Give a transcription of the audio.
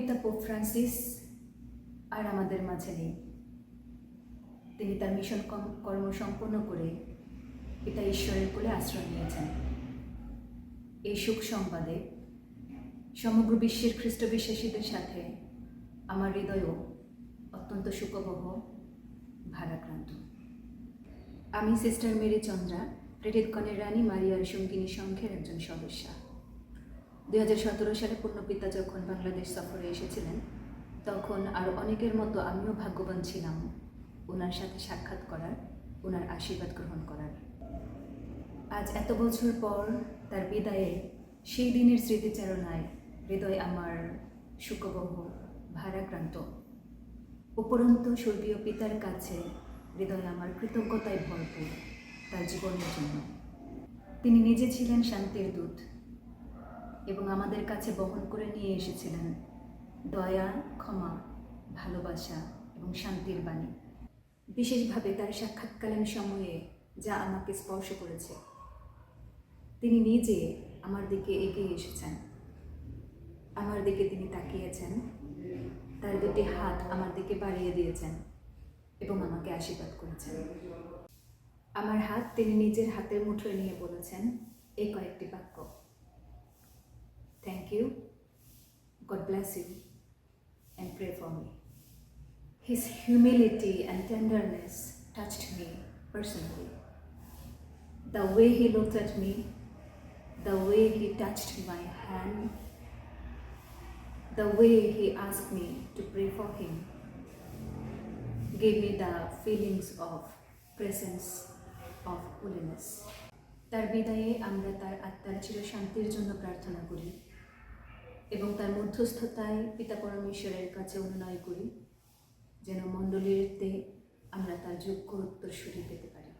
Francis আর আমাদের মাঝে নেই। তিনি তার মিশন কর্ম সম্পন্ন করে পিতা ঈশ্বরের কোলে আশ্রয় নিয়েছেন। এই সুখ সংবাদে সমগ্র বিশ্বের খ্রিস্ট বিশ্বাসীদের সাথে আমার হৃদয়ও অত্যন্ত সুখবহ, ভারাক্রান্ত। আমি সিস্টার মেরি চন্দ্রা প্রেরিতগণের রানী মারিয়ার সঙ্গিনী সংঘের একজন সদস্যা। দুই হাজার সতেরো সালে পূর্ণপিতা যখন বাংলাদেশ সফরে এসেছিলেন, তখন আরও অনেকের মতো আমিও ভাগ্যবান ছিলাম। ওনার সাথে সাক্ষাৎ করার ওনার আশীর্বাদ গ্রহণ করার। আজ এত বছর পর তার বিদায়ে, সেই দিনের স্মৃতিচারণায় হৃদয় আমার সুখবহ ভারাক্রান্ত। উপরন্ত স্বর্গীয় পিতার কাছে হৃদয় আমার কৃতজ্ঞতায় ভরপুর তার জীবনের জন্য। তিনি নিজে ছিলেন শান্তির দূত। এবং আমাদের কাছে বহন করে নিয়ে এসেছিলেন। দয়া, ক্ষমা, ভালোবাসা এবং শান্তির বাণী। বিশেষভাবে তার সাক্ষাৎকালীন সময়ে যা আমাকে স্পর্শ করেছে। তিনি নিজে আমার দিকে এগিয়ে এসেছেন। আমার দিকে তিনি তাকিয়েছেন। তার দুটি হাত আমার দিকে বাড়িয়ে দিয়েছেন এবং আমাকে আশীর্বাদ করেছেন। আমার হাত তিনি নিজের হাতের মুঠোয় নিয়ে বলেছেন এই কয়েকটি বাক্য। Thank you God bless you and pray for me His humility and tenderness touched me personally. The way he looked at me, the way he touched my hand, the way he asked me to pray for him, gave me the feelings of presence of holiness. তার বিদায়ে আমরা তার আত্মার চির শান্তির জন্য প্রার্থনা করি এবং তার মধ্যস্থতায় পিতা পরমেশ্বরের কাছে অনুনয় করি, যেন মণ্ডলীতে আমরা তার যোগ্য উত্তরসূরি পেতে পারি।